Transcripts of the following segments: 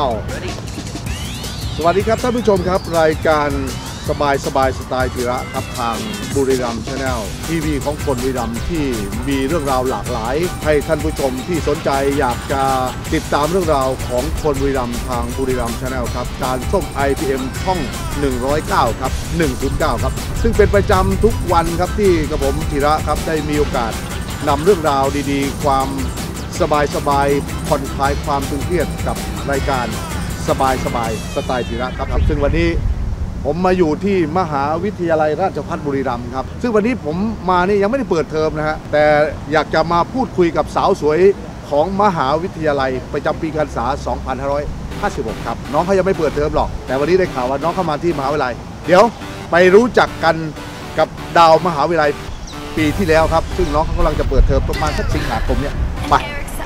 าวสวัสดีครับท่านผู้ชมครับ รายการสบายสบายสไตล์ธีระครับทางบุรีรัมชาแนลทีวีของคนบุรีรัมที่มีเรื่องราวหลากหลาย ให้ท่านผู้ชมที่สนใจอยากจะติดตามเรื่องราวของคนบุรีรัมทางบุรีรัมชาแนลครับการส่ง IPM ช่อง 109 ครับ 109 ครับ ซึ่งเป็นประจำทุกวันครับที่กระผมธีระครับได้มีโอกาสนำเรื่องราวดีๆ ความ สบายสบายๆผ่อนคลายความตึงเครียดกับรายการสบายสบายสไตล์ธีระครับ ซึ่งวันนี้ผมมาอยู่ที่มหาวิทยาลัยราชภัฏบุรีรัมย์ครับ ซึ่งวันนี้ผมมานี่ยังไม่ได้เปิดเทอมนะฮะ แต่อยากจะมาพูดคุยกับสาวสวยของมหาวิทยาลัยประจำปีการศึกษา 2556 ครับ น้องเขายังไม่เปิดเทอมหรอก แต่วันนี้ได้ข่าวว่าน้องเข้ามาที่มหาวิทยาลัย เดี๋ยวไปรู้จักกันกับดาวมหาวิทยาลัยปีที่แล้วครับ ซึ่งน้องเขากำลังจะเปิดเทอมประมาณสักสิงหาคมเนี่ยไป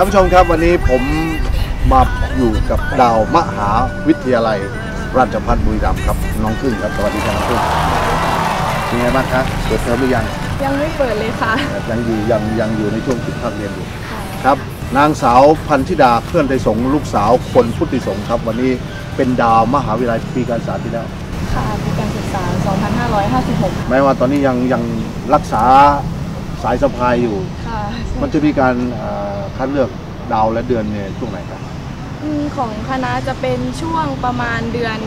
ท่านผู้ชมครับวันนี้ผมมาอยู่กับดาวมหาวิทยาลัยราชภัฏบุรีรัมย์ครับน้องพึ่งครับสวัสดีครับน้องพึ่งเป็นไงบ้างครับเปิดเทอมหรือยังยังไม่เปิดเลยค่ะยังอยู่ยังยังอยู่ในช่วงปิดภาคเรียนอยู่ครับ นางสาวพันธิดาเพื่อนไทยสงฆ์ลูกสาวคนพุทธิสงฆ์ครับ วันนี้เป็นดาวมหาวิทยาลัยปีการศึกษาที่แล้วค่ะปีการศึกษา 2556 แม้ว่าตอนนี้ยังยังรักษา สายสะพายอยู่ ค่ะมันจะมีการเอ่อคัดเลือกดาวและเดือนในช่วงไหนครับ อืมของคณะจะเป็นช่วงประมาณเดือน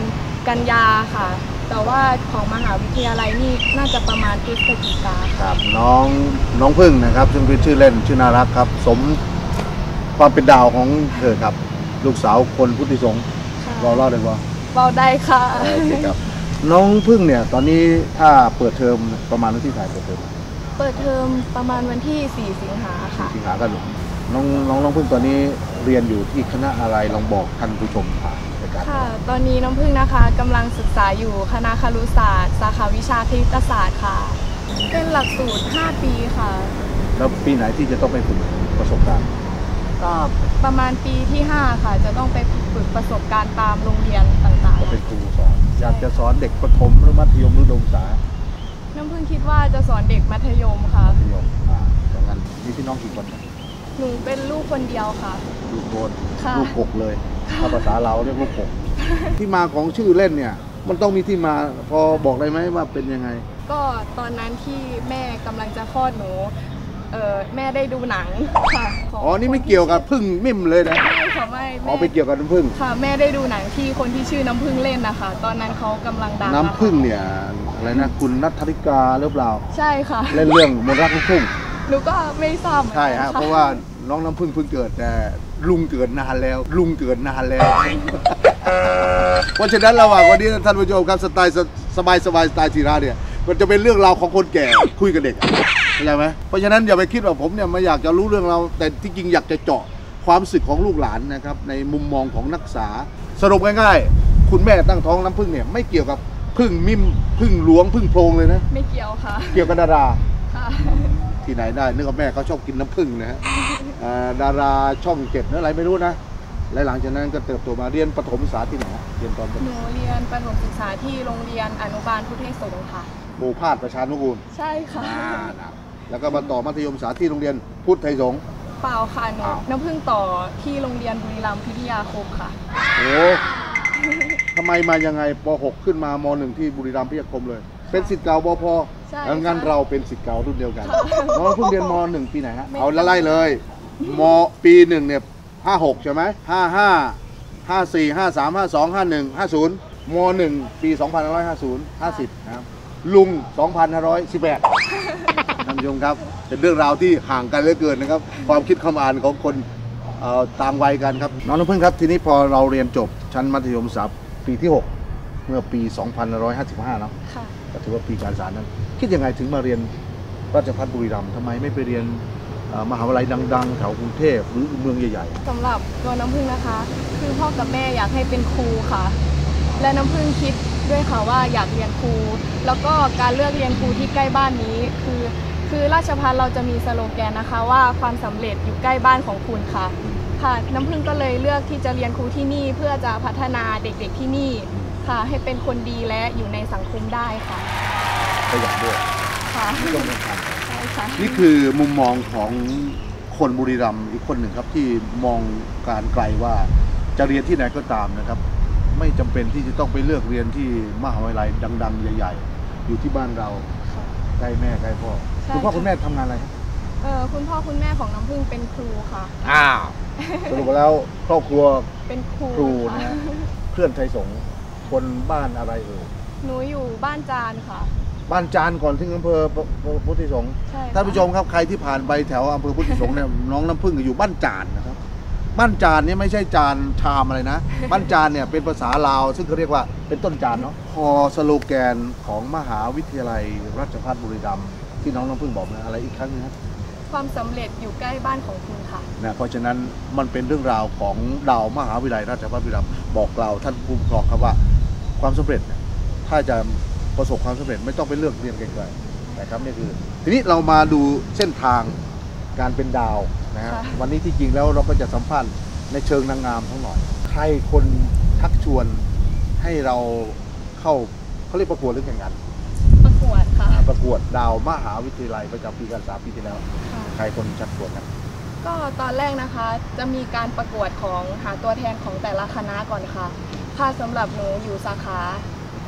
กันยาค่ะ แต่ว่าของมหาวิทยาลัยนี่น่าจะประมาณพฤศจิกาคค่ะรับน้องน้องพึ่งนะครับ ซึ่งเป็นชื่อเล่นชื่อน่ารักครับ สมความเป็นดาวของเธอครับ ลูกสาวคนพุทธิสงฆ์ค่ะเราเล่าได้ว่าเบาได้ค่ะ โอเคครับ น้องพึ่งเนี่ย ตอนนี้ถ้าเปิดเทอมประมาณวันที่ถ่ายเปิดเทอม เปิดเทอมประมาณวันที่ 4 สิงหาค่ะ สิงหากันน้องน้องน้องพึ่งตอนนี้เรียนอยู่ที่คณะอะไรลองบอกท่านผู้ชมผ่านรายการค่ะ ตอนนี้น้ำพึ่งนะคะกำลังศึกษาอยู่คณะครุศาสตร์ สาขาวิชาคณิตศาสตร์ค่ะ เป็นหลักสูตร 5 ปีค่ะ แล้วปีไหนที่จะต้องไปฝึกประสบการณ์ ก็ประมาณปีที่ 5 ค่ะ จะต้องไปฝึกประสบการณ์ตามโรงเรียนต่างก็เป็นครูสอน อยากจะสอนเด็กประถมหรือมัธยมหรืออุดมศึกษาๆ น้ำพึ่งคิดว่าจะสอนเด็กมัธยมค่ะ มัธยมอ่าอย่างนั้นมีพี่น้องกี่คนหนูเป็นลูกคนเดียวค่ะ ลูกโกนค่ะ ลูกกกเลยถ้าภาษาเราเรียกลูกกกที่มาของชื่อเล่นเนี่ย มันต้องมีที่มาพอบอกได้ไหมว่าเป็นยังไง ก็ตอนนั้นที่แม่กำลังจะคลอดหนู เออแม่ได้ดูหนังค่ะขงอ๋อ นี่ไม่เกี่ยวกับพึ่งมิ่มเลยนะ ไม่ค่ะไม่อ๋อแม่ไปเกี่ยวกับน้ำพึ่ง ค่ะ แม่ได้ดูหนังที่คนที่ชื่อน้ำพึ่งเล่นนะคะ ตอนนั้นเขากำลังดังน้ำพึ่งเนี่ย อะไรนะ คุณนัทธริกาหรือเปล่า ใช่ค่ะเล่นเรื่องมนต์รักลูกทุ่ง หนูก็ไม่ทราบเหมือนใช่กันฮะค่เพราะว่าน้องน้ำพึ่งเพิ่งเกิดแต่ลุงเกิดนานแล้ว ลุงเกิดนานแล้ว เพราะฉะนั้นระหว่างวันนี้ท่านผู้ชมครับสไตล์สบายสบายสไตล์จีราเนี่ย มันจะเป็นเรื่องราวของคนแก่คุยกับเด็กเข้าใจไหมเพราะฉะนั้นอย่าไปคิดว่าผมเนี่ยไม่อยากจะรู้เรื่องเราวแต่ที่จริงอยากจะเจาะความรู้สึกของลูกหลานนะครับในมุมมองของนักศึกษา สรุปง่ายๆ คุณแม่ตั้งท้องน้ำพึ่งเนี่ยไม่เกี่ยวกับพึ่งมิมพึ่งหลวงพึ่งโพรงเลยนะ ไม่เกี่ยวค่ะ เกี่ยวกับดาราค่ะที่ไหนได้นึกว่าแม่เขาชอบกินน้ำผึ้งนะฮะอ่าดาราช่องเจ็ดหรืออะไรไม่รู้นะและหลังจากนั้นก็เติบโตมาเรียนประถมศึกษาที่ไหนฮะเรียนตอนเป็นหนูเรียนประถมศึกษาที่โรงเรียนอนุบาลพุทธไทยสงฆ์ค่ะ หมู่พาดประชานุกูลใช่ค่ะอ่านะแล้วก็มาต่อมัธยมศึกษาที่โรงเรียนพุทธไทยสงฆ์ เปล่าค่ะหนูอ้าว น้ำพึ่งต่อที่โรงเรียนบุรีรัมย์พิทยาคมค่ะ โอ้ทำไมมายังไงป .6 ขึ้นมาม .1 ที่บุรีรัมย์พิทยาคมเลย เป็นสิทธิ์เก่าบพใช่แล้วงั้นค่ะเราเป็นสิทธิ์เก่ารุ่นเดียวกันค่ะน้องเพิ่งเรียนม .1 ปีไหนฮะไม่ เอาละไล่เลยมปีหนึ่งเนี่ยห้าหกใช่ไหมห้าห้าห้าสี่ห้าสามห้าสองห้าหนึ่งห้าศูนย์มหนึ่งปีสองพันห้าร้อยห้าศูนย์ห้าสิบนะครับ ลุงสองพันห้าร้อยสิบแปดท่านผู้ชมครับ เป็นเรื่องราวที่ห่างกันเหลือเกินนะครับ ความคิดคำอ่านของคนเอ่อต่างวัยกันครับ น้องน้ำพึ่งครับ ทีนี้พอเราเรียนจบชั้นมัธยมศึกษาปีที่ 6 เมื่อปี 2555 เนาะค่ะ ก็ถือว่าปีการศึกษานั้น คิดยังไงถึงมาเรียนราชภัฏบุรีรัมย์ทำไมไม่ไปเรียนเอ่อมหาวิทยาลัยดัง ๆ แถวกรุงเทพหรือเมืองใหญ่สำหรับตัวน้ำพึ่งนะคะ คือพ่อกับแม่อยากให้เป็นครูค่ะ และน้ำพึ่งคิด ด้วยค่ะว่าอยากเรียนครู แล้วก็การเลือกเรียนครูที่ใกล้บ้านนี้คือ คือราชภัฏเราจะมีสโลแกนนะคะว่าความสำเร็จอยู่ใกล้บ้านของคุณค่ะ ค่ะน้ำพึ่งก็เลยเลือกที่จะเรียนครูที่นี่ เพื่อจะพัฒนาเด็กๆที่นี่ค่ะ ให้เป็นคนดีและอยู่ในสังคมได้ค่ะๆประหยัดด้วยค่ะไม่ต้องสำคัญใช่ค่ะนี่คือมุมมองของคนบุรีรัมย์อีกคนหนึ่งครับที่มองการไกลว่าจะเรียนที่ไหนก็ตามนะครับ ไม่จำเป็นที่จะต้องไปเลือกเรียนที่มหาวิทยาลัยดัง ๆ ใหญ่ ๆ อยู่ที่บ้านเราค่ะ ใกล้แม่ใกล้พ่อใช่คุณพ่อค่ะ คุณแม่ทำงานอะไรครับเออคุณพ่อคุณแม่ของน้ำพึ่งเป็นครูค่ะ อ้าว สรุปแล้วครอบครัวเป็นครูครูค่ะนะฮะเพื่อนไทยสงฆ์คนบ้านอะไรเอ่ยหนูอยู่บ้านจานค่ะ บ้านจานก่อนถึงอำเภอพุทธิสงฆ์ใช่ค่ะท่านผู้ชมครับใครที่ผ่านไปแถวอำเภอพุทธิสงฆ์เนี่ยน้องน้ำพึ่งอยู่บ้านจานนะครับ บ้านจานเนี่ยไม่ใช่จานชามอะไรนะ บ้านจานเนี่ยเป็นภาษาลาว ซึ่งเขาเรียกว่าเป็นต้นจานเนาะพอสโลแกนของมหาวิทยาลัยราชภัฏบุรีรัมย์ที่น้องน้ำพึ่งบอกนะอะไรอีกครั้งนึงครับความสำเร็จอยู่ใกล้บ้านของคุณค่ะนะเพราะฉะนั้นมันเป็นเรื่องราวของดาวมหาวิทยาลัยราชภัฏบุรีรัมย์บอกกล่าวท่านผู้ปกครองครับว่า ความสำเร็จเนี่ยถ้าจะประสบความสำเร็จไม่ต้องไปเลือกเรียนไกลๆนะครับนี่คือ ทีนี้เรามาดูเส้นทางการเป็นดาว นะฮะค่ะวันนี้ที่จริงแล้วเราก็จะสัมภาษณ์ในเชิงนางงามทั้งหน่อย ใครคนชักชวนให้เราเข้าเขาเรียกประกวดหรือแข่งขันประกวดค่ะอ่าประกวดดาวมหาวิทยาลัยประจำปีการศึกษาปีที่แล้วค่ะใครคนชักชวนครับก็ตอนแรกนะคะจะมีการประกวดของหาตัวแทนของแต่ละคณะก่อนค่ะ ค่ะสำหรับหนูอยู่สาขา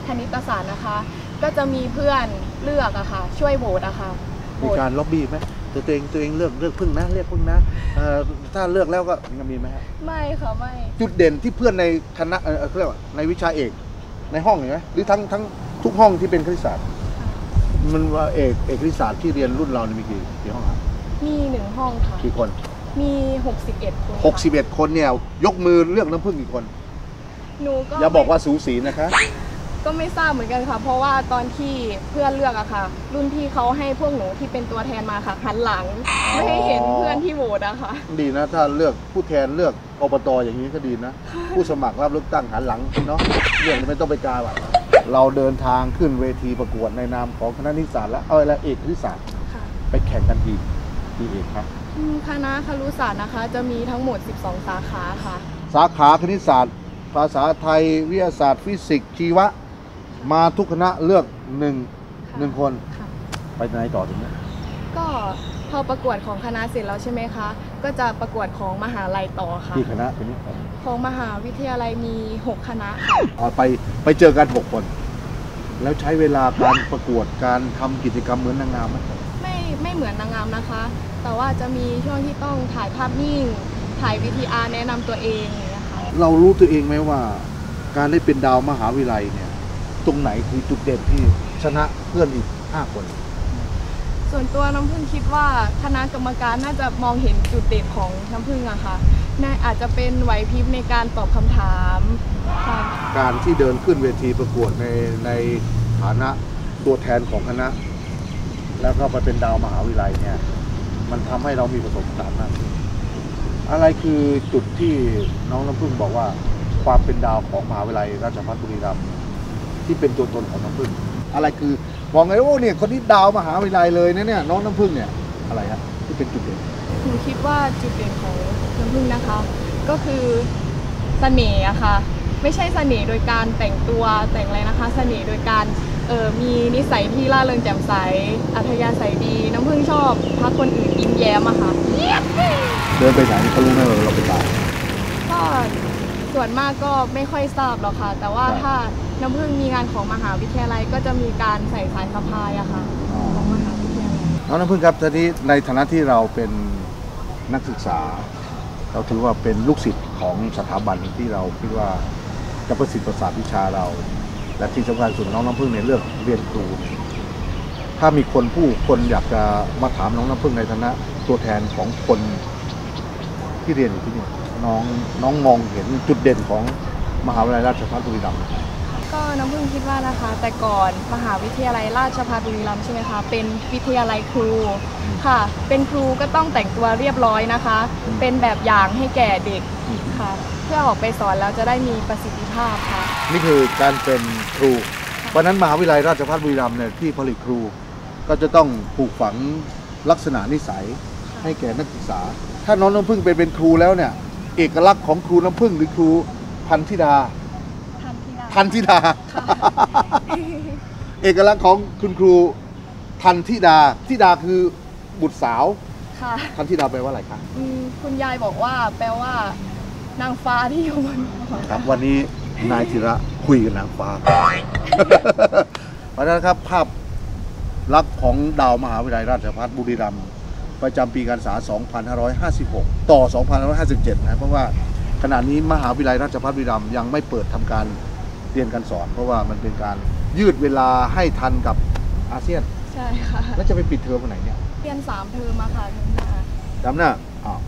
คณิตศาสตร์นะคะ ก็จะมีเพื่อนเลือกอะค่ะ ช่วยโหวตอะค่ะโหมีวตการล็อบบี้ไหม ตัวเองตัวเองเลือกเลือกพึ่งนะเลือกพึ่งนะเอ่อถ้าเลือกแล้วก็มีไหมฮะไม่ค่ะไม่จุดเด่นที่เพื่อนในคณะเอ่อเขาเรียกว่าในวิชาเอกในห้องเห็นไหมหรือทั้งทั้งทุกห้องที่เป็นคณิตศาสตร์มันว่าเอกเอกคณิตศาสตร์ที่เรียนรุ่นเรานี่มีกี่กี่ห้องครับมีหนึ่งห้องค่ะกี่คนมี61คนค่ะ61คนเนี่ยยกมือเลือกน้ำพึ่งกี่คนหนูก็อย่าบอกว่าสูสีนะคะ ก็ไม่ทราบเหมือนกันค่ะ เพราะว่าตอนที่เพื่อนเลือกอะค่ะ รุ่นพี่เขาให้พวกหนูที่เป็นตัวแทนมาค่ะหันหลัง ไม่ให้เห็นเพื่อนที่โหวตอะค่ะ ดีนะถ้าเลือกผู้แทนเลือกอบตอย่างนี้ก็ดีนะ ผู้สมัครรับเลือกตั้งหันหลังเนาะเรื่องนี้ไม่ต้องไปกาว่ะเราเดินทางขึ้นเวทีประกวดในนามของคณะนิสสาสตร์และเอาละเอกคณิตศาสตร์ค่ะ ไปแข่งกันกี่กี่เอกครับอืมคณะครุศาสตร์นะคะ จะมีทั้งหมด 12 สาขาค่ะ สาขาคณิตศาสตร์ ภาษาไทย วิทยาศาสตร์ ฟิสิกส์ชีวะ มาทุกคณะเลือกหนึ่งหนึ่งคนค่ะไปไหนต่อถึงเนี่ยก็พอประกวดของคณะเสร็จแล้วใช่ไหมคะ ก็จะประกวดของมหาลัยต่อค่ะกี่คณะทีนี้ของมหาวิทยาลัยมี 6 คณะค่ะอ๋อไปไปเจอกันหกคน แล้วใช้เวลาการประกวดการทำกิจกรรมเหมือนนางงามไหมไม่ไม่เหมือนนางงามนะคะ แต่ว่าจะมีช่วงที่ต้องถ่ายภาพนิ่ง ถ่าย VTR แนะนำตัวเองอย่างเงี้ยค่ะ เรารู้ตัวเองไหมว่า การได้เป็นดาวมหาวิทยาลัยเนี่ย ตรงไหนคือจุดเด่นที่ชนะเพื่อนอีกห้าคน ส่วนตัวน้ำพึ่งคิดว่าคณะกรรมการน่าจะมองเห็นจุดเด่นของน้ำพึ่งอะค่ะน่าอาจจะเป็นไหวพริบในการตอบคำถามค่ะการที่เดินขึ้นเวทีประกวดในในฐานะตัวแทนของคณะ แล้วก็ไปเป็นดาวมหาวิทยาลัยเนี่ย มันทำให้เรามีประสบการณ์มากขึ้นอะไรคือจุดที่น้องน้ำพึ่งบอกว่าความเป็นดาวของมหาวิทยาลัยราชภัฏบุรีรัมย์ ที่เป็นตัวตนของน้ำพึ่งอะไรคือมองไงโอ้เนี่ยคนนี้ดาวมหาวิทยาลัยเลยนะเนี่ยน้องน้ำพึ่งเนี่ยอะไรฮะที่เป็นจุดเด่นหนูคิดว่าจุดเด่นของน้ำพึ่งนะคะ ก็คือเสน่ห์อะค่ะ ไม่ใช่เสน่ห์โดยการแต่งตัวแต่งอะไรนะคะเสน่ห์โดยการเออมีนิสัยที่ร่าเริงแจ่มใส อัธยาศัยดี น้ำพึ่งชอบพักคนอื่นยิ้มแย้มอะค่ะ เดินไปไหนเขารู้ไหมว่าเราเป็นดาวก็ส่วนมากก็ไม่ค่อยทราบหรอกค่ะ แต่ว่าครับถ้า น้ำพึ่งมีงานของมหาวิทยาลัยก็จะมีการใส่สายสะพายอะค่ะของมหาวิทยาลัยน้องน้ำพึ่งครับทีนี้ในฐานะที่เราเป็นนักศึกษา เราถือว่าเป็นลูกศิษย์ของสถาบันที่เราคิดว่าจะประสิทธิ์ประสาทวิชาเรา และที่สำคัญสุดน้องน้ำพึ่งในเรื่องเรียนครูนถ้ามีคนผู้คนอยากจะมาถามน้องน้ำพึ่งในฐานะตัวแทนของคนที่เรียนอยู่ที่นี่น้องน้องมองเห็นจุดเด่นของมหาวิทยาลัยราชภัฏบุรีรัมย์ กก็น้ำพึ่งคิดว่านะคะ แต่ก่อนมหาวิทยาลัยราชภัฏบุรีรัมย์ใช่ไหมคะ เป็นวิทยาลัยครูค่ะ เป็นครูก็ต้องแต่งตัวเรียบร้อยนะคะ เป็นแบบอย่างให้แก่เด็กค่ะ เพื่อออกไปสอนแล้วจะได้มีประสิทธิภาพค่ะ นี่คือการเป็นครู เพราะฉะนั้นมหาวิทยาลัยราชภัฏบุรีรัมย์เนี่ยที่ผลิตครู ก็จะต้องปลูกฝังลักษณะนิสัยให้แก่นักศึกษา ถ้าน้องน้ำพึ่งไปเป็นครูแล้วเนี่ย เอกลักษณ์ของครูน้ำพึ่งหรือครูพันธิดา ทันทีนะทันธิดา เอกลักษณ์ของคุณครูทันธิดาธิดาคือบุตรสาวค่ะทันธิดาแปลว่าอะไรครับอืมคุณยายบอกว่าแปลว่า นางฟ้าที่อยู่บนหัวครับวันนี้นายธีระคุยกับนางฟ้าเพราะฉะนั้นครับภาพลักษณ์ของดาวมหาวิทยาลัยราชภัฏบุรีรัมย์ประจำปีการศึกษา 2556 ต่อ 2557 นะ เพราะว่าขณะนี้มหาวิทยาลัยราชภัฏบุรีรัมย์ยังไม่เปิดทำการ เรียนการสอน เพราะว่ามันเป็นการยืดเวลาให้ทันกับอาเซียน ใช่ค่ะแล้วจะไปปิดเทอมวันไหนเนี่ยเรียนสามเทอมอะค่ะคุณนาจำนะอ้าว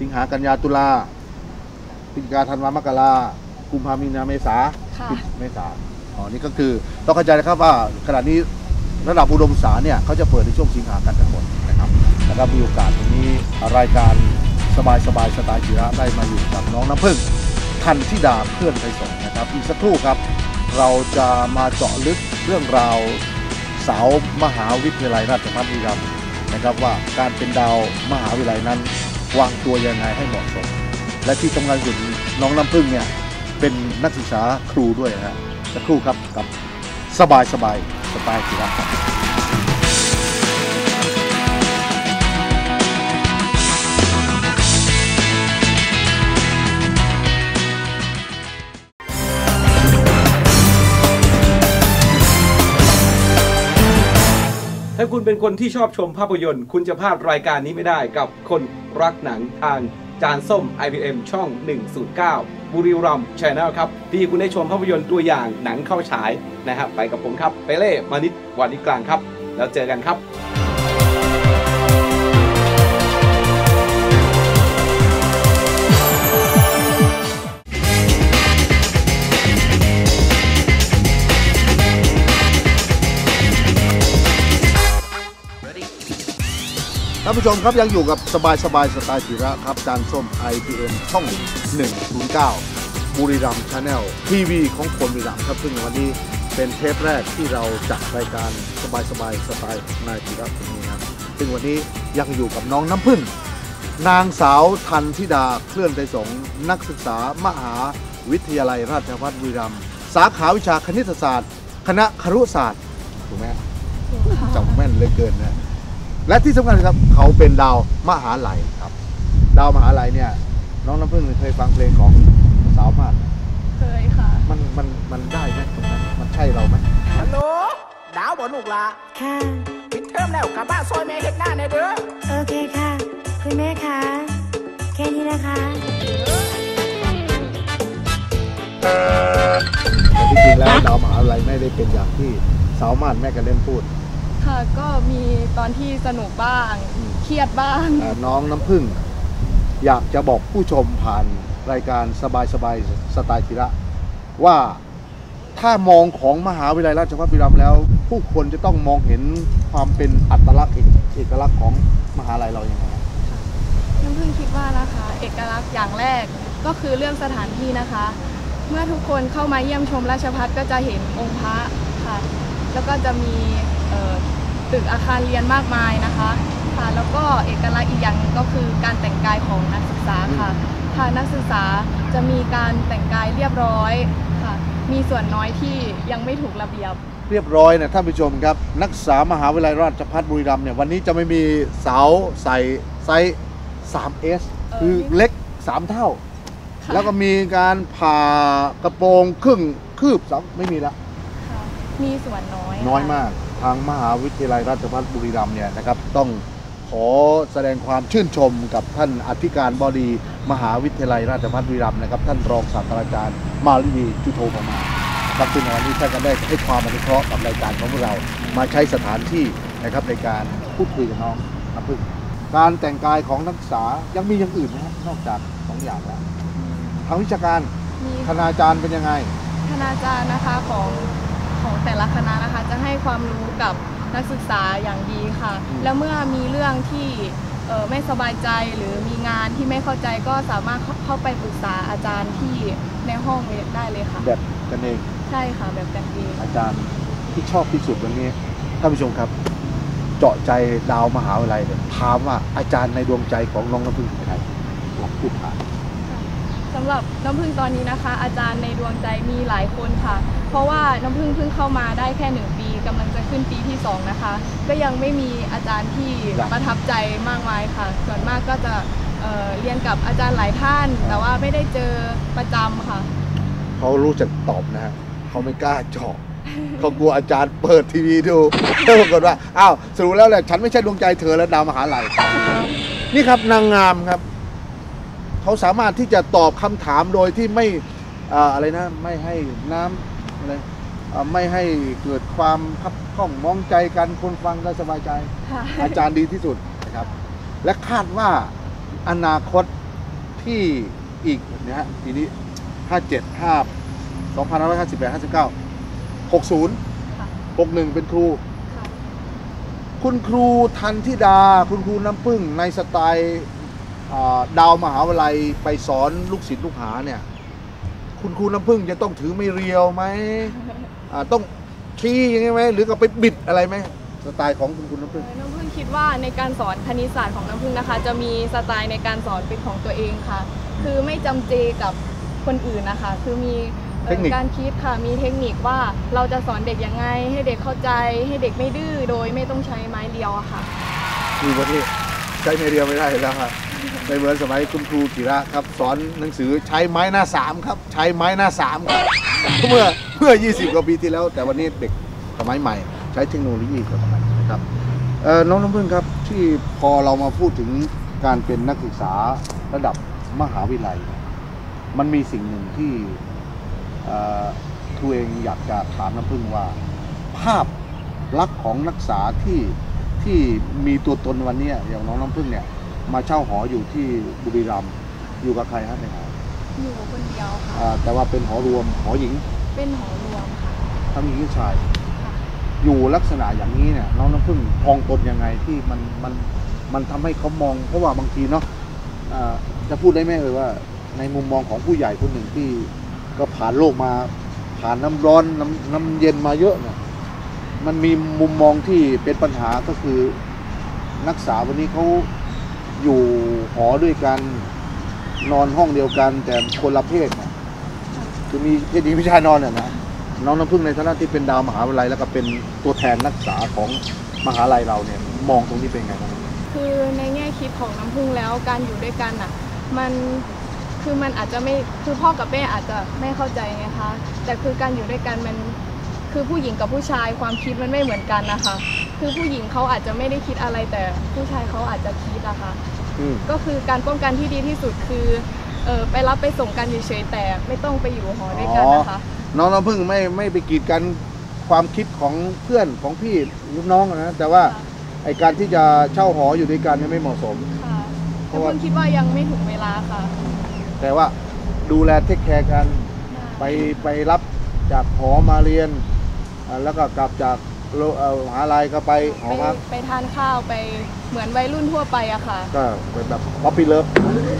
สิงหากันยาตุลาพฤศจิกาธันวามกรากุมภามีนาเมษาค่ะปิดเมษาอ๋อนี่ก็คือต้องเข้าใจนะครับว่าขณะนี้ระดับอุดมศึกษาเนี่ยเขาจะเปิดในช่วงสิงหากันทั้งหมดนะครับแล้วก็มีโอกาสตรงนี้รายการสบายสบายๆสไตล์จิระได้มาอยู่กับน้องน้ำพึ่ง ทันทิดาเพื่อนไทยสงนะครับ อีกสักครู่ครับ เราจะมาเจาะลึกเรื่องราวสาวมหาวิทยาลัยราชภัฏบุรีรัมย์นะครับว่าการเป็นดาวมหาวิทยาลัยนั้น วางตัวยังไงให้เหมาะสม และที่สำคัญสุดน้องน้ำพึ่งเนี่ยเป็นนักศึกษาครูด้วยนะฮะสักครู่ครับกับสบายสบายสไตล์กีฬาครับ คุณเป็นคนที่ชอบชมภาพยนตร์ คุณจะพลาดรายการนี้ไม่ได้กับคนรักหนังทางจานส้ม IPM ช่อง 109 บุรีรัมย์ชาแนลครับ ที่คุณได้ชมภาพยนตร์ตัวอย่างหนังเข้าฉายนะครับ ไปกับผมครับ ไปเล่มานิดวันนี้กลางครับ แล้วเจอกันครับานผู้ชมครับยังอยู่กับสบายสบายสไตล์กีฬาครับจานส้ม IPM ช่อง 109 บุรีรัมย์ชาแนลทีวีของคนบุรีรัมย์ครับซึ่งวันนี้เป็นเทปแรกที่เราจัดรายการสบายสบายสไตล์นายกีฬาคนนี้ครับซึ่งวันนี้ยังอยู่กับน้องน้ำพึ่ง นางสาวทันธิดาเคลื่อนไทยสงนักศึกษามหาวิทยาลัยราชภัฏบุรีรัมย์สาขาวิชาคณิตศาสตร์ คณะครุศาสตร์ถูกไหมจำแม่นเลือเกินนะ และที่สำคัญครับเขาเป็นดาวมหาลัยครับ ดาวมหาลัยเนี่ย น้องน้ำพึ่งเคยฟังเพลงของสาวมากเคยค่ะ มันมันมันได้ไหมตรงนั้นมันใช่เราไหมฮัลโหลดาวบ่ลูกหละค่ะปิดเทอมแล้วกลับบ้านซอยแม่เฮ็ดหน้าในเด้อโอเคค่ะ คุณแม่คะแค่นี้นะคะแต่ที่จริงแล้วดาวมหาลัยไม่ได้เป็นอย่างที่สาวมานแม่กันเล่นพูด ค่ะก็มีตอนที่สนุกบ้าง เครียดบ้างแต่น้องน้ำพึ่ง อยากจะบอกผู้ชมผ่านรายการสบายสบายสไตล์กีระว่าถ้ามองของมหาวิทยาลัยราชภัฏบุรีรัมย์แล้ว ผู้คนจะต้องมองเห็นความเป็นอัตลักษณ์เอกเอกลักษณ์ของมหาลัยเราอย่างไร น้ำพึ่งคิดว่านะคะ เอกลักษณ์อย่างแรกก็คือเรื่องสถานที่นะคะ เมื่อทุกคนเข้ามาเยี่ยมชมราชพัฒก็จะเห็นองค์พระค่ะ แล้วก็จะมีเอ่อ ตึกอาคารเรียนมากมายนะคะค่ะแล้วก็เอกลักษณ์อีกอย่างหนึ่งก็คือการแต่งกายของนักศึกษาค่ะค่ะนักศึกษาจะมีการแต่งกายเรียบร้อยค่ะมีส่วนน้อยที่ยังไม่ถูกระเบียบ เรียบร้อยนะท่านผู้ชมครับ นักศึกษามหาวิทยาลัยราชภัฏบุรีรัมย์เนี่ยวันนี้จะไม่มีเสาใส่ไซส์ 3S เออคือเล็ก 3 เท่าแล้วก็มีการผ่ากระโปรงครึ่งคืบสองไม่มีละ ค่ะมีส่วนน้อยน้อยค่ะมาก ทางมหาวิทยาลัยราชภัฏบุรีรัมย์เนี่ยนะครับต้องขอแสดงความชื่นชมกับท่านอธิการบดีมหาวิทยาลัยราชภัฏบุรีรัมย์นะครับ ท่านรองศาสตราจารย์มาลีนีจุโทปมาครับซึ่งในวันนี้ท่านก็ได้ให้ความอนุเคราะห์กับรายการของพวกเรามาใช้สถานที่นะครับในการพูดคุยกับน้องน้ำพึ่งการแต่งกายของนักศึกษายังมีอย่างอื่นไหมครับนอกจากสองอย่างแล้วทางวิชาการมีคณาจารย์เป็นยังไง คณณาจารย์นะคะของ ของแต่ละคณะนะคะ จะให้ความรู้กับนักศึกษาอย่างดีค่ะอืมแล้วเมื่อมีเรื่องที่เอ่อไม่สบายใจหรือมีงานที่ไม่เข้าใจก็สามารถเข้าเข้าไปปรึกษาอาจารย์ที่ในห้องได้เลยค่ะ แบบกันเองใช่ค่ะแบบกันเองอาจารย์ที่ชอบที่สุดวันนี้ท่านผู้ชมครับ เจาะใจดาวมหาวิทยาลัยเนี่ยถามว่าอาจารย์ในดวงใจของน้องน้ำพึ่งเป็นใครลองพูดถาม สำหรับน้ำพึ่งตอนนี้นะคะ อาจารย์ในดวงใจมีหลายคนค่ะ เพราะว่าน้ำพึ่งเพิ่งเข้ามาได้แค่หนึ่งปีกำลังจะขึ้นปีที่สองนะคะ ก็ยังไม่มีอาจารย์ที่ครับประทับใจมากมายค่ะ ส่วนมากก็จะเอ่อเรียนกับอาจารย์หลายท่าน แต่ว่าไม่ได้เจอประจำค่ะ เขารู้จักตอบนะฮะเขาไม่กล้าเจาะเขากลัวอาจารย์เปิดทีวีดูแล้วปรากฏว่าอ้าวสรุปแล้วแหละฉันไม่ใช่ดวงใจเธอแล้วดาวมหาลัยนี่ครับนางงามครับ เขาสามารถที่จะตอบคำถามโดยที่ไม่อ่าอะไรนะไม่ให้น้ำอะไรอ่าไม่ให้เกิดความพับข้องมองใจกันคนฟังก็สบายใจค่ะอาจารย์ดีที่สุดนะครับ และคาดว่าอนาคตที่อีกนะฮะปีนี้ 57 5 2558 59 60ค่ะ61 เป็นครูค่ะคุณครูทันทิดา คุณครูน้ำพึ่งในสไตล์อ่า ดาวมหาวิทยาลัยไปสอนลูกศิษย์ลูกหาเนี่ย คุณครูน้ำพึ่งจะต้องถือไม่เรียวไหมอ่าต้องชี้ยังไงไหมหรือก็ไปบิดอะไรไหมสไตล์ของคุณครูน้ำพึ่งน้ำพึ่งคิดว่าในการสอนคณิตศาสตร์ของน้ำพึ่งนะคะ จะมีสไตล์ในการสอนเป็นของตัวเองค่ะ คือไม่จำเจกับคนอื่นนะคะ คือมีเอ่อเทคนิคการคิดค่ะมีเทคนิคว่าเราจะสอนเด็กยังไง ให้เด็กเข้าใจ ให้เด็กไม่ดื้อโดยไม่ต้องใช้ไม้เรียวอะค่ะมีประเทศใช้ไม่เรียวไม่ได้แล้วครั บไม่เหมือนสมัยคุณครูกีระครับ สอนหนังสือใช้ไม้หน้าสามครับ ใช้ไม้หน้าสามครับเมื่อเมื่อ 20 กว่าปีที่แล้ว แต่วันนี้เด็กสมัยใหม่ ใช้เทคโนโลยีกับสมัยนะครับเอ่อน้องน้ำพึ่งครับที่พอเรามาพูดถึงการเป็นนักศึกษาระดับมหาวิทยาลัย มันมีสิ่งหนึ่งที่เอ่อครูเองอยากจะถามน้ำพึ่งว่า ภาพลักษณ์ของนักศึกษาที่ที่มีตัวตนวันนี้อย่างน้องน้ำพึ่งเนี่ย มาเช่าหออยู่ที่บุรีรัมย์อยู่กับใครฮะในหออยู่คนเดียวค่ะ อ่าแต่ว่าเป็นหอรวมหอหญิงเป็นหอรวมค่ะ ทั้งหญิงทั้งชายค่ะอยู่ลักษณะอย่างนี้เนี่ยน้องน้ำพึ่งพองตนยังไงที่มันมันมันทำให้เขามองเพราะว่าบางทีเนาะอ่าจะพูดได้ไหมเอ่ยว่า ในมุมมองของผู้ใหญ่คนหนึ่งที่ก็ผ่านโลกมาผ่านน้ำร้อนน้ำน้ำเย็นมาเยอะเนี่ยมันมีมุมมองที่เป็นปัญหาก็คือนักศึกษาวันนี้เขา อยู่หอด้วยกัน นอนห้องเดียวกัน แต่คนละเพศนะคือมีเพศหญิงผู้ชายนอนเนี่ยนะน้องน้ำพึ่งในฐานะที่เป็นดาวมหาวิทยาลัยแล้วก็เป็นตัวแทนนักศึกษาของมหาลัยเราเนี่ยมองตรงนี้เป็นไงบ้างคือในแง่คิดของน้ำพึ่งแล้วการอยู่ด้วยกันอะ มันคือมันอาจจะไม่คือพ่อกับแม่อาจจะไม่เข้าใจไงคะแต่คือการอยู่ด้วยกันมันคือผู้หญิงกับผู้ชายความคิดมันไม่เหมือนกันนะคะ คือผู้หญิงเขาอาจจะไม่ได้คิดอะไรแต่ผู้ชายเขาอาจจะคิดอะคะ ก็คือการป้องกันที่ดีที่สุดคือเออไปรับไปส่งกันเฉยๆแต่ไม่ต้องไปอยู่หอด้วยกันนะคะ น้องน้ำพึ่งไม่ไม่ไปกีดกันความคิดของเพื่อนของพี่รุ่นน้องนะแต่ว่าไอการที่จะเช่าหออยู่ด้วยกันเนี่ยไม่เหมาะสมค่ะเพแต่ราะว่าพึ่งคิดว่ายังไม่ถึงเวลาค่ะ แต่ว่าดูแลเทคแคร์กันไปไปรับจากหอมาเรียนอ่าแล้วก็กลับจาก โลเอ่อมหาลัยก็ไปหอไปพักไปทานข้าวไปเหมือนวัยรุ่นทั่วไปอะค่ะ ก็เป็นแบบป๊อปปี้เลิฟ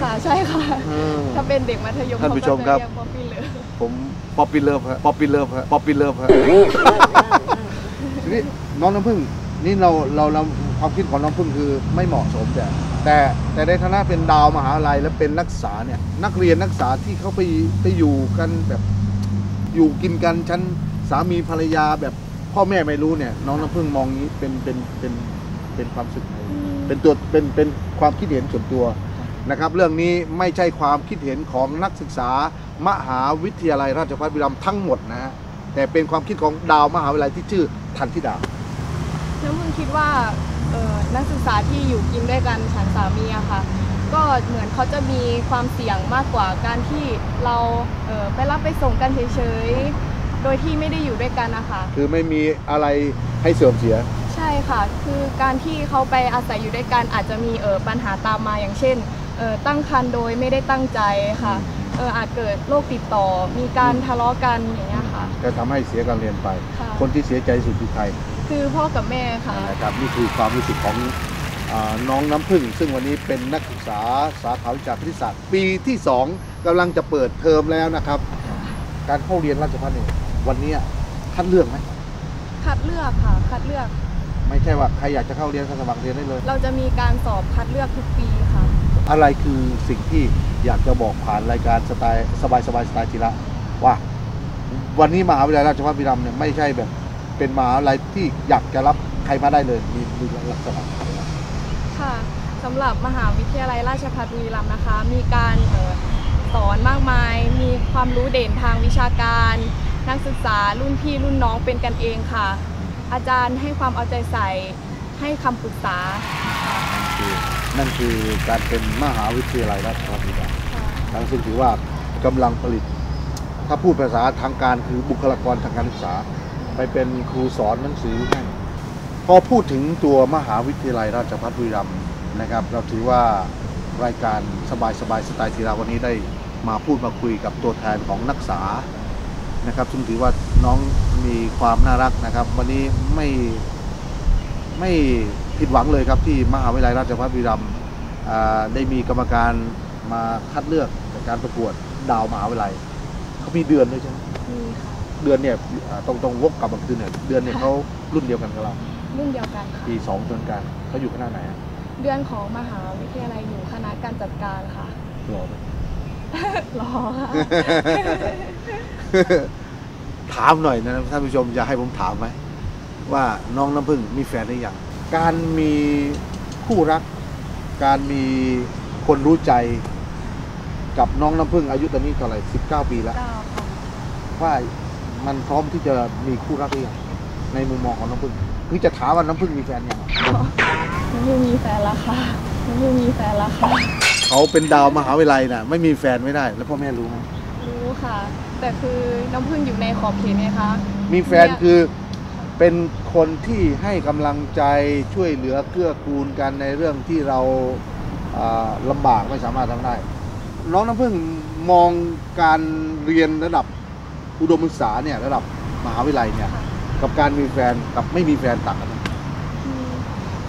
ค่ะใช่ค่ะ ถ้าเป็นเด็กมัธยมท่านผู้ชมครับ เขาก็จะเยกว่าพี่เหลือผมป๊อปปี้เลิฟฮะป๊อปปี้เลิฟฮะป๊อปปี้เลิฟฮะทีนี้น้องน้ำพึ่งนี่เราเราเราความคิดของน้องพึ่งคือไม่เหมาะสมแต่แต่แต่ในฐานะเป็นดาวมหาลัยและเป็นนักศึกษาเนี่ยนักเรียนนักศึกษาที่เขาไปไปอยู่กันแบบ อยู่กินกันชั้นสามีภรรยาแบบ พ่อแม่ไม่รู้เนี่ย น้องน้ำพึ่งมองนี้เป็นเป็นเป็นเป็นความรู้สึกไงเป็นตัวเป็นเป็นความคิดเห็นส่วนตัวนะครับ เรื่องนี้ไม่ใช่ความคิดเห็นของนักศึกษามหาวิทยาลัยราชภัฏบุรีรัมย์ทั้งหมดนะฮะแต่เป็นความคิดของดาวมหาวิทยาลัยที่ชื่อทันทิดาน้ำพึ่งคิดว่าเอ่อนักศึกษาที่อยู่กินด้วยกันฉันสามีอะค่ะ ก็เหมือนเขาจะมีความเสี่ยงมากกว่าการที่เราเอ่อไปรับไปส่งกันเฉยๆ โดยที่ไม่ได้อยู่ด้วยกันนะคะ คือไม่มีอะไรให้เสื่อมเสีย ใช่ค่ะ คือการที่เขาไปอาศัยอยู่ด้วยกันอาจจะมีเออปัญหาตามมาอย่างเช่นเออตั้งครรภ์โดยไม่ได้ตั้งใจค่ะเอออาจเกิดโรคติดต่อ มีการทะเลาะกันอย่างเงี้ยค่ะ จะทำให้เสียการเรียนไป ค่ะ คนที่เสียใจสุดคือใครคือพ่อกับแม่ค่ะ นะครับนี่คือความรู้สึกของอาน้องน้ำพึ่ง ซึ่งวันนี้เป็นนักศึกษาสาขาวิชาคณิตศาสตร์ปีที่2กำลังจะเปิดเทอมแล้วนะครับ การเข้าเรียนราชภัฏเนี่ย วันนี้คัดเลือกไหมคัดเลือกค่ะ คัดเลือก ไม่ใช่ว่าใครอยากจะเข้าเรียนก็สมัครเรียนได้เลย เราจะมีการสอบคัดเลือกทุกปีค่ะ อะไรคือสิ่งที่อยากจะบอกผ่านรายการสไตล์สบายสบายสไตล์จิระว่า วันนี้มหาวิทยาลัยราชภัฏบุรีรัมย์เนี่ยไม่ใช่แบบเป็นมหาวิทยาลัยที่อยากจะรับใครมาได้เลยมีมีลักษณะอะไรนะค่ะสำหรับมหาวิทยาลัยราชภัฏบุรีรัมย์นะคะ มีการเอ่อสอนมากมาย มีความรู้เด่นทางวิชาการ นักศึกษารุ่นพี่รุ่นน้องเป็นกันเองค่ะ อาจารย์ให้ความเอาใจใส่ให้คำปรึกษาค่ะคือนั่นคือการเป็นมหาวิทยาลัยราชภัฏบุรีรัมย์ค่ะทั้งซึ่งถือว่ากำลังผลิต ถ้าพูดภาษาทางการคือบุคลากรทางการศึกษา ไปเป็นครูสอนหนังสือให้พอพูดถึงตัวมหาวิทยาลัยราชภัฏบุรีรัมย์นะครับ เราถือว่ารายการสบายสบายสไตล์ทีราวันนี้ได้มาพูดมาคุยกับตัวแทนของนักศึกษา นะครับ ซึ่งถือว่าน้องมีความน่ารักนะครับ วันนี้ไม่ไม่ผิดหวังเลยครับที่มหาวิทยาลัยราชภัฏบุรีรัมย์อ่าได้มีกรรมการมาคัดเลือกในการประกวดดาวมหาวิทยาลัยเขามีเดือนด้วยใช่ไหมมีค่ะเดือนเนี่ยอ่าตรงตรงวกกลับมาคือเนี่ยเดือนเนี่ยเขารุ่นเดียวกันกับเรารุ่นเดียวกันค่ะปีสองจนกันเขาอยู่คณะไหนอะเดือนของมหาวิทยาลัยอยู่คณะการจัดการค่ะหล่อไหมรอค่ะ ถามหน่อยนะท่านผู้ชมจะให้ผมถามไหมว่าน้องน้ำพึ่งมีแฟนหรือยังการมีคู่รัก การมีคนรู้ใจ กับน้องน้ำพึ่งอายุตอนนี้เท่าไหร่สิบเก้าปีแล้วเก้าค่ะว่ามันพร้อมที่จะมีคู่รักหรือยังในมุมมองของน้ำพึ่งคือจะถามว่าน้ำพึ่งมีแฟนยังน้องยูมีแฟนแล้วค่ะน้องยูมีแฟนแล้วค่ะเขาเป็นดาวมหาวิทยาลัยน่ะไม่มีแฟนไม่ได้ แล้วพ่อแม่รู้ไหมรู้ ค่ะ แต่คือน้ำพึ่งอยู่ในขอบเขตไงคะมีแฟนคือเป็นคนที่ให้กำลังใจช่วยเหลือเกื้อกูลกันในเรื่องที่เราอ่าลำบากไม่สามารถทำได้ น้องน้ำพึ่งมองการเรียนระดับอุดมศึกษาเนี่ยระดับมหาวิทยาลัยเนี่ยกับการมีแฟนกับไม่มีแฟนต่างกันไหม อืม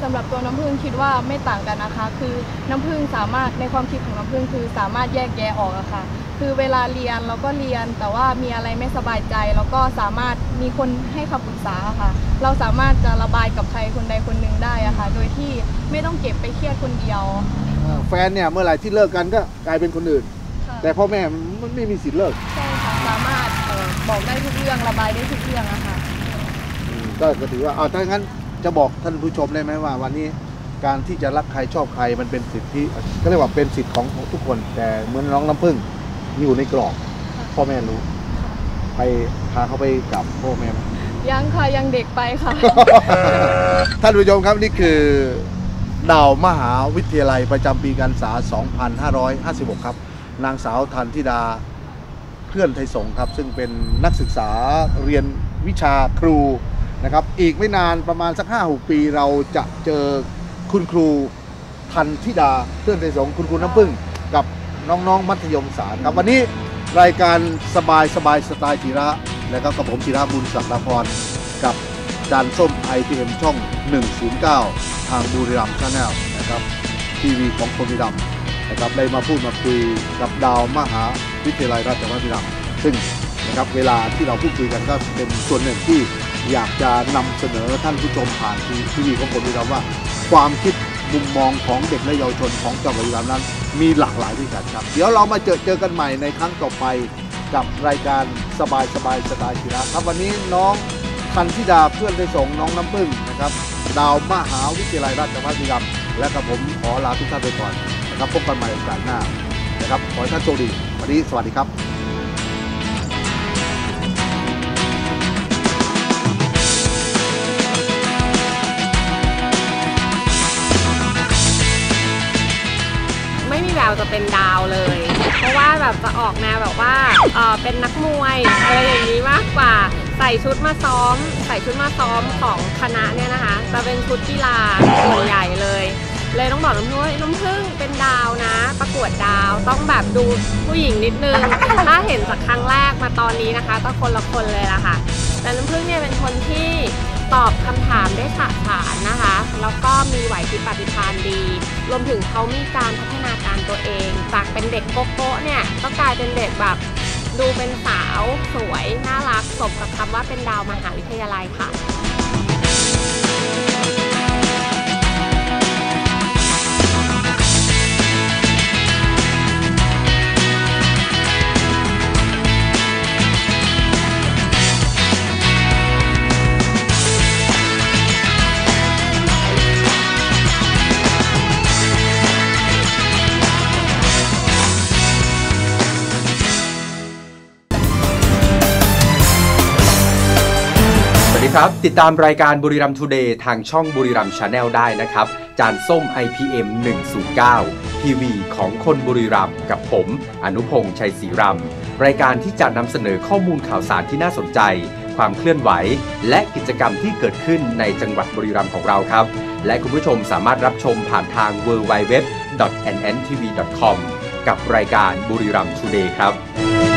สำหรับตัวน้ำพึ่งคิดว่าไม่ต่างกันนะคะ คือน้ำพึ่งสามารถในความคิดของน้ำพึ่งคือสามารถแยกแยะออกอะค่ะ คือเวลาเรียนเราก็เรียนแต่ว่ามีอะไรไม่สบายใจเราก็สามารถมีคนให้คำปรึกษาค่ะ เราสามารถจะระบายกับใครคนใดคนหนึ่งได้อะค่ะ โดยที่ไม่ต้องเก็บไปเครียดคนเดียวเอ่อแฟนเนี่ยเมื่อไหร่ที่เลิกกันก็กลายเป็นคนอื่น ค่ะแต่พ่อแม่มันไม่มีสิทธิ์เลิกใช่ค่ะสามารถเอ่อบอกได้ทุกเรื่องระบายได้ทุกเรื่องอะค่ะ ก็ก็ถือว่าเอาถ้างั้นจะบอกท่านผู้ชมได้ไหมว่า วันนี้การที่จะรักใครชอบใครมันเป็นสิทธิก็เรียกว่าเป็นสิทธิ์ของทุกคน แต่เหมือนน้องน้ำพึ่ง อยู่ในกรอบค่ะพ่อแม่รู้ ไปพาเขาไปกับพ่อแม่ไหม ยังค่ะยังเด็กไปค่ะ ท่านผู้ชมครับนี่คือดาวมหาวิทยาลัยประจำปีการศึกษา 2556 ครับ นางสาวทันธิดาเพื่อนไทยสงฆ์ครับ ซึ่งเป็นนักศึกษาเรียนวิชาครูนะครับ อีกไม่นานประมาณสัก 5-6 ปีเราจะเจอคุณครูทันธิดาเพื่อนไทยสงฆ์คุณครูน้ำพึ่งกับ น้องๆ มัธยมศาสตร์ครับวันนี้รายการสบายสบายสไตล์ธีระและก็กับผมธีระบุญศักดาพรกับจานส้ม ITM ช่อง 109 ทางบุรีรัมย์ชาแนลนะครับทีวีของคนบุรีรัมย์นะครับได้มาพูดมาคุยกับดาวมหาวิทยาลัยราชภัฏบุรีรัมย์ซึ่งนะครับเวลาที่เราพูดคุยกันก็เป็นส่วนหนึ่งที่อยากจะนำเสนอท่านผู้ชมผ่านทีวีของคนบุรีรัมย์ว่า ความคิด มุมมองของเด็กและเยาวชนของจังหวัดบุรีรัมย์นั้น มีหลากหลายด้วยกันครับ เดี๋ยวเรามาเจอเจอกันใหม่ในครั้งต่อไปกับรายการสบายสบายสไตล์กีฬาครับวันนี้น้องทันธิดาเพื่อนได้ส่งน้องน้ำพึ่งนะครับดาวมหาวิทยาลัยราชภัฏบุรีรัมย์และกับผมขอลาทุกท่านไปก่อนนะครับพบกันใหม่โอกาสหน้านะครับขอให้ท่านโชคดีวันนี้สวัสดีครับ จะเป็นดาวเลย เพราะว่าแบบจะออกแนวแบบว่าเออเป็นนักมวยอะไรอย่างนี้มากกว่าใส่ชุดมาซ้อม ใส่ชุดมาซ้อมของคณะเนี่ยนะคะ จะเป็นชุดกีฬาส่วนใหญ่เลย เลยต้องบอกน้ำพึ่งน้ำพึ่งเป็นดาวนะ ประกวดดาวต้องแบบดูผู้หญิงนิดนึง ถ้าเห็นจากครั้งแรกมาตอนนี้นะคะ ก็คนละคนเลยละค่ะ แต่น้ำพึ่งเนี่ยเป็นคนที่ ตอบคำถามได้ฉะฉานนะคะ แล้วก็มีไหวพริบปฏิภาณดี รวมถึงเขามีการพัฒนาการตัวเอง จากเป็นเด็กโกโก้เนี่ย ก็กลายเป็นเด็กแบบดูเป็นสาวสวย น่ารักสมกับคำว่าเป็นดาวมหาวิทยาลัยค่ะ ครับ ติดตามรายการบุรีรัมทูเดย์ทางช่องบุรีรัมชาแนลได้นะครับ จานส้ม IPM 109 ทีวีของคนบุรีรัมกับผม อนุพงษ์ชัยศรีรัมรายการที่จะนำเสนอข้อมูลข่าวสารที่น่าสนใจ ความเคลื่อนไหว และกิจกรรมที่เกิดขึ้นในจังหวัดบุรีรัมย์ของเราครับ และคุณผู้ชมสามารถรับชมผ่านทาง www.nntv.com กับรายการบุรีรัมย์ทูเดย์ครับ